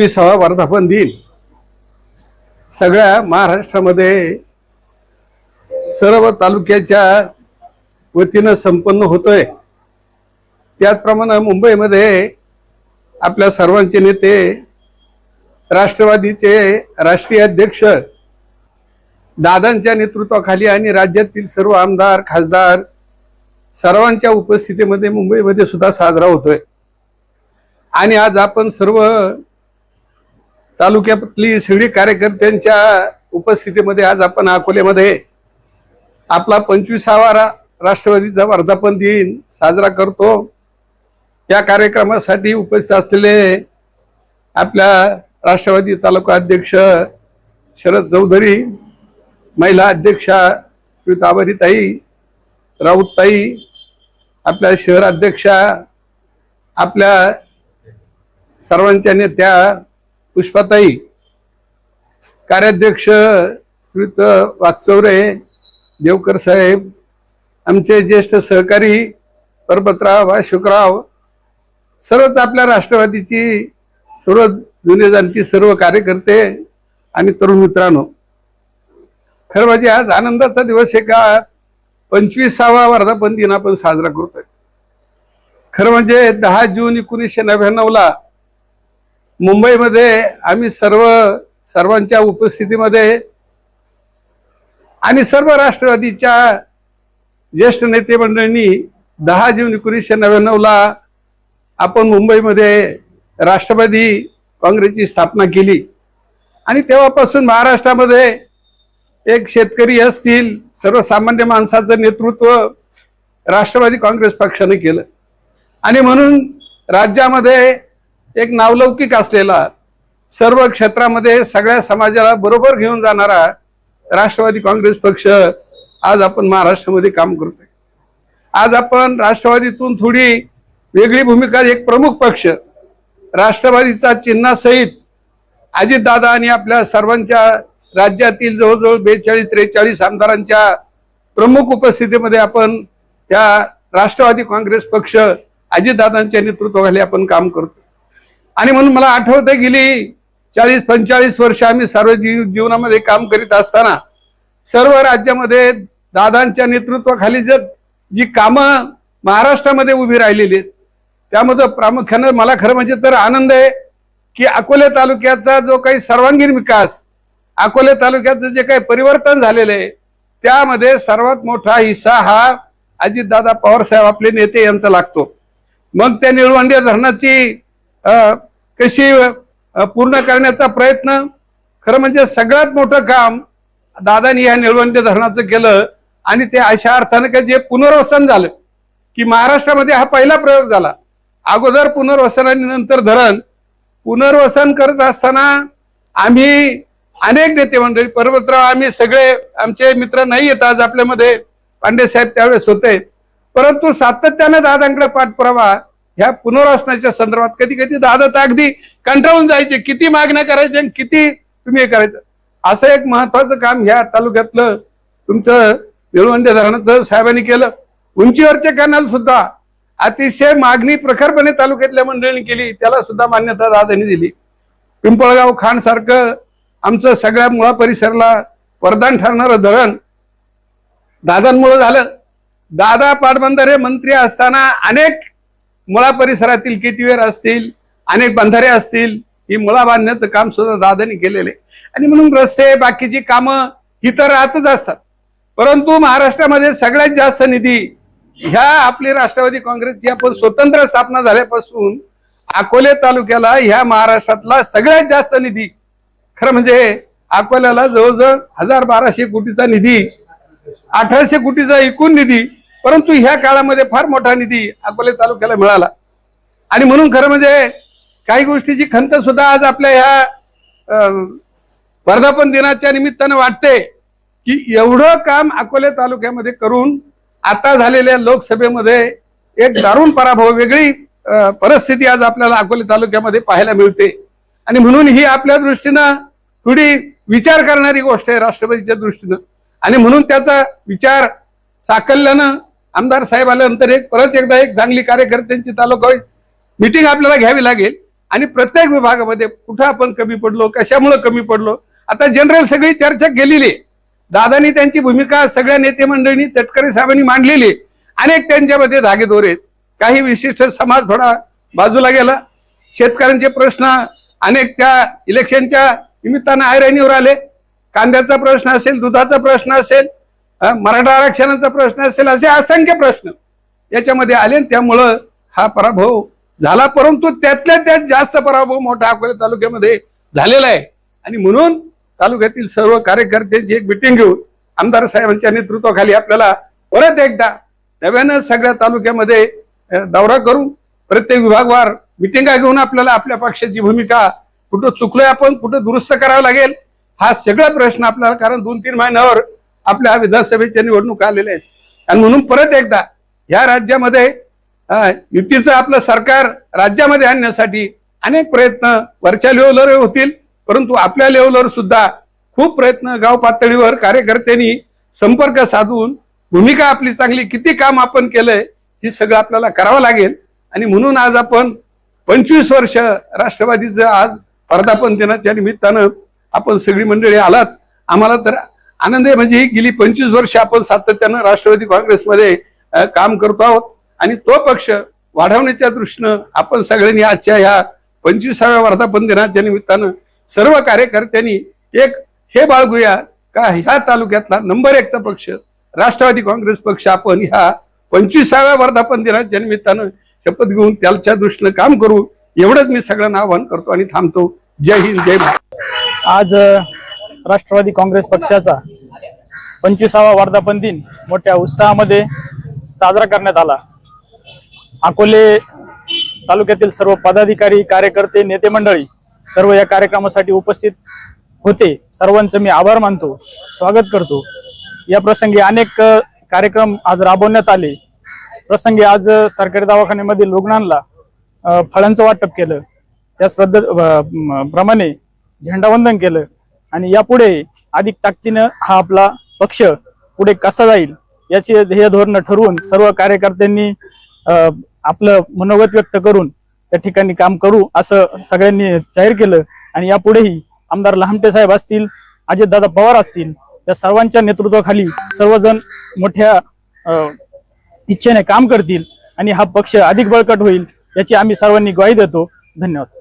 पंचवीसावा वर्धापन दिन सगळ्या महाराष्ट्रामध्ये सर्व तालुक्याच्या वतीनं संपन्न होतोय. त्याचप्रमाणे मुंबईमध्ये आपल्या सर्वांचे नेते राष्ट्रवादीचे राष्ट्रीय अध्यक्ष दादांच्या नेतृत्वाखाली आणि राज्यातील सर्व आमदार खासदार सर्वांच्या उपस्थितीमध्ये मुंबईमध्ये सुद्धा साजरा होतोय. आणि आज आपण सर्व तालुक्यातली सगळी कार्यकर्त्यांच्या उपस्थितीमध्ये आज आपण अकोल्यामध्ये आपला पंचवीसावा रा राष्ट्रवादीचा वर्धापन दिन साजरा करतो. या कार्यक्रमासाठी उपस्थित असलेले आपल्या राष्ट्रवादी तालुका अध्यक्ष शरद चौधरी महिला अध्यक्षा श्वेताबरीताई राऊतताई आपल्या शहर अध्यक्षा आपल्या सर्वांच्या नेत्या पुष्पाताई कार्याध्यक्ष श्रीत वात्सवरे देवकर साहेब आमचे ज्येष्ठ सहकारी परबतराव अशोकराव सर्वच आपल्या राष्ट्रवादीची सर्व जुने जाणती सर्व कार्यकर्ते आणि तरुण मित्रांनो. खरं म्हणजे आज आनंदाचा दिवस आहे का? पंचवीसावा वर्धापन दिन आपण साजरा करतोय. खरं म्हणजे दहा जून एकोणीसशे नव्याण्णवला मुंबईमध्ये आम्ही सर्व सर्वांच्या उपस्थितीमध्ये आणि सर्व राष्ट्रवादीच्या ज्येष्ठ नेते मंडळींनी दहा जून एकोणीसशे नव्याण्णवला आपण मुंबईमध्ये राष्ट्रवादी काँग्रेसची स्थापना केली. आणि तेव्हापासून महाराष्ट्रामध्ये एक शेतकरी असतील सर्वसामान्य माणसाचं नेतृत्व राष्ट्रवादी काँग्रेस पक्षाने केलं. आणि म्हणून राज्यामध्ये एक नावलौकिक असलेला सर्व क्षेत्रामध्ये सगळ्या समाजाला बरोबर घेऊन जाणारा राष्ट्रवादी काँग्रेस पक्ष आज आपण महाराष्ट्रामध्ये काम करतोय. आज आपण राष्ट्रवादीतून थोडी वेगळी भूमिका एक प्रमुख पक्ष राष्ट्रवादीचा चिन्हासहित अजितदादा आणि आपल्या सर्वांच्या राज्यातील जवळजवळ बेचाळीस त्रेचाळीस आमदारांच्या प्रमुख उपस्थितीमध्ये आपण या राष्ट्रवादी काँग्रेस पक्ष अजितदादांच्या नेतृत्वाखाली आपण काम करतो आणि म्हणून मला आठवते गेली चाळीस पंचाळीस वर्ष आम्ही सार्वजनिक जीवनामध्ये काम करीत असताना सर्व राज्यामध्ये दादांच्या नेतृत्वाखाली जर जी कामं महाराष्ट्रामध्ये उभी राहिलेली आहेत त्यामध्ये प्रामुख्यानं मला खरं म्हणजे तर आनंद आहे की अकोले तालुक्याचा जो काही सर्वांगीण विकास अकोले तालुक्याचं जे काही परिवर्तन झालेलं आहे त्यामध्ये सर्वात मोठा हिस्सा हा अजितदादा पवार साहेब आपले नेते यांचा लागतो. मग त्या निळवंडे धरणाची कशी पूर्ण करण्याचा प्रयत्न. खरं म्हणजे सगळ्यात मोठं काम दादानी या निळवंडे धरणाचं केलं आणि ते अशा अर्थानं का जे पुनर्वसन झालं की महाराष्ट्रामध्ये हा पहिला प्रयोग झाला. अगोदर पुनर्वसन आणि नंतर धरण. पुनर्वसन करत असताना आम्ही अनेक नेते मंडळी पर्वतराव आम्ही सगळे आमचे मित्र नाही येत आज आपल्यामध्ये. पांडे साहेब त्यावेळेस होते. परंतु सातत्याने दादांकडे पाठपुरावा ह्या पुनर्वसनाच्या संदर्भात कधी कधी दादा तर अगदी कंटाळून जायचे किती मागण्या करायच्या आणि किती तुम्ही हे करायचं? असं एक महत्वाचं काम ह्या तालुक्यातलं तुमचं निळवंडे धरणाचं साहेबांनी केलं उंचीवरचे कॅनल सुद्धा अतिशय मागणी प्रखरपणे तालुक्यातल्या मंडळींनी केली त्याला सुद्धा मान्यता दादांनी दिली. पिंपळगाव खान सारखं आमचं सगळ्या मुळा परिसरला वरदान ठरणारं धरण दादांमुळं झालं. दादा पाटबंधारे मंत्री असताना अनेक मुळा परिसरातील केटीवेर असतील अनेक बंधारे असतील ही मुळा बांधण्याचं काम सुद्धा दादांनी केलेले आणि म्हणून रस्ते बाकीची कामं ही तर राहतच असतात. परंतु महाराष्ट्रामध्ये सगळ्यात जास्त निधी ह्या आपली राष्ट्रवादी काँग्रेसची आपण स्वतंत्र स्थापना झाल्यापासून अकोले तालुक्याला ह्या महाराष्ट्रातला सगळ्यात जास्त निधी खरं म्हणजे अकोल्याला जवळजवळ हजार बाराशे कोटीचा निधी अठराशे कोटीचा एकूण निधी परंतु ह्या काळामध्ये फार मोठा निधी अकोले तालुक्याला मिळाला. आणि म्हणून खरं म्हणजे काही गोष्टीची खंत सुद्धा आज आपल्या ह्या वर्धापन दिनाच्या निमित्तानं वाटते की एवढं काम अकोले तालुक्यामध्ये करून आता झालेल्या लोकसभेमध्ये एक दारुण पराभव वेगळी परिस्थिती आज आपल्याला अकोले तालुक्यामध्ये पाहायला मिळते. आणि म्हणून ही आपल्या दृष्टीनं थोडी विचार करणारी गोष्ट आहे राष्ट्रपतीच्या दृष्टीनं. आणि म्हणून त्याचा विचार साकल्यानं आमदार साहेब आल्यानंतर एक परत एकदा एक चांगली कार्यकर्त्यांची तालुका मिटिंग आपल्याला घ्यावी लागेल. आणि प्रत्येक विभागामध्ये कुठं आपण कमी पडलो कशामुळे कमी पडलो आता जनरल सगळी चर्चा केलेली आहे. दादानी त्यांची भूमिका सगळ्या नेते मंडळींनी तटकरे साहेबांनी मांडलेली अनेक त्यांच्यामध्ये धागेदोरे आहेत. काही विशिष्ट समाज थोडा बाजूला गेला. शेतकऱ्यांचे प्रश्न अनेक त्या इलेक्शनच्या निमित्तानं आयरणीवर आले. कांद्याचा प्रश्न असेल दुधाचा प्रश्न असेल मराठा आरक्षणाचा प्रश्न असेल असे असंख्य प्रश्न याच्यामध्ये आले त्यामुळं हा पराभव झाला. परंतु त्यातल्या त्यात जास्त पराभव मोठा अकोला तालुक्यामध्ये झालेला आहे. आणि म्हणून तालुक्यातील सर्व कार्यकर्त्यांची एक मिटिंग घेऊन आमदार साहेबांच्या नेतृत्वाखाली आपल्याला परत एकदा नव्यानं सगळ्या तालुक्यामध्ये दौरा करून प्रत्येक विभागवार मिटिंगा घेऊन आपल्याला आपल्या पक्षाची भूमिका कुठं चुकलोय आपण कुठं दुरुस्त करावं लागेल हा सगळा प्रश्न आपल्याला कारण दोन तीन महिन्यावर आपल्या विधानसभेच्या निवडणूक आलेल्या आहेत. आणि म्हणून परत एकदा या राज्यामध्ये युतीचं आपलं सरकार राज्यामध्ये आणण्यासाठी अनेक प्रयत्न वरच्या लेवलवर होतील. परंतु आपल्या लेवलवर सुद्धा खूप प्रयत्न गाव पातळीवर कार्यकर्त्यांनी संपर्क साधून भूमिका आपली चांगली किती काम आपण केलंय हे सगळं आपल्याला करावं लागेल. आणि म्हणून आज आपण पंचवीस वर्ष राष्ट्रवादीचं आज वर्धापन दिनाच्या निमित्तानं आपण सगळी मंडळी आलात. आम्हाला तर आनंद आहे. म्हणजे गेली पंचवीस वर्ष आपण सातत्यानं राष्ट्रवादी काँग्रेसमध्ये काम करतो आहोत. आणि तो पक्ष वाढवण्याच्या दृष्टीनं आपण सगळ्यांनी आजच्या ह्या पंचवीसाव्या वर्धापन दिनाच्या निमित्तानं सर्व कार्यकर्त्यांनी एक हे बाळगूया का ह्या तालुक्यातला नंबर एकचा पक्ष राष्ट्रवादी काँग्रेस पक्ष आपण ह्या पंचवीसाव्या वर्धापन दिनाच्या निमित्तानं शपथ घेऊन त्याच्या दृष्टीनं काम करू? एवढंच मी सगळ्यांना आवाहन करतो आणि थांबतो. जय हिंद जय भारत. आज राष्ट्रवादी काँग्रेस पक्षाचा पंचवीसावा वर्धापन दिन मोठ्या उत्साहामध्ये साजरा करण्यात आला. अकोले तालुक्यातील सर्व पदाधिकारी कार्यकर्ते नेते मंडळी सर्व या कार्यक्रमासाठी उपस्थित होते. सर्वांचं मी आभार मानतो स्वागत करतो. या प्रसंगी अनेक कार्यक्रम आज राबवण्यात आले. प्रसंगी आज सरकारी दवाखान्यामधील रुग्णांना फळांचं वाटप केलं. त्याच पद्धत प्रमाणे झेंडावंदन केलं. आणि यापुढे अधिक ताकदीनं हा आपला पक्ष पुढे कसा जाईल याचे ध्येय धोरण ठरवून सर्व कार्यकर्त्यांनी आपलं मनोगत व्यक्त करून त्या ठिकाणी काम करू असं सगळ्यांनी जाहीर केलं. आणि यापुढेही आमदार लहामटे साहेब असतील अजितदादा पवार असतील या सर्वांच्या नेतृत्वाखाली सर्वजण मोठ्या इच्छेने काम करतील आणि हा पक्ष अधिक बळकट होईल याची आम्ही सर्वांनी ग्वाही देतो. धन्यवाद.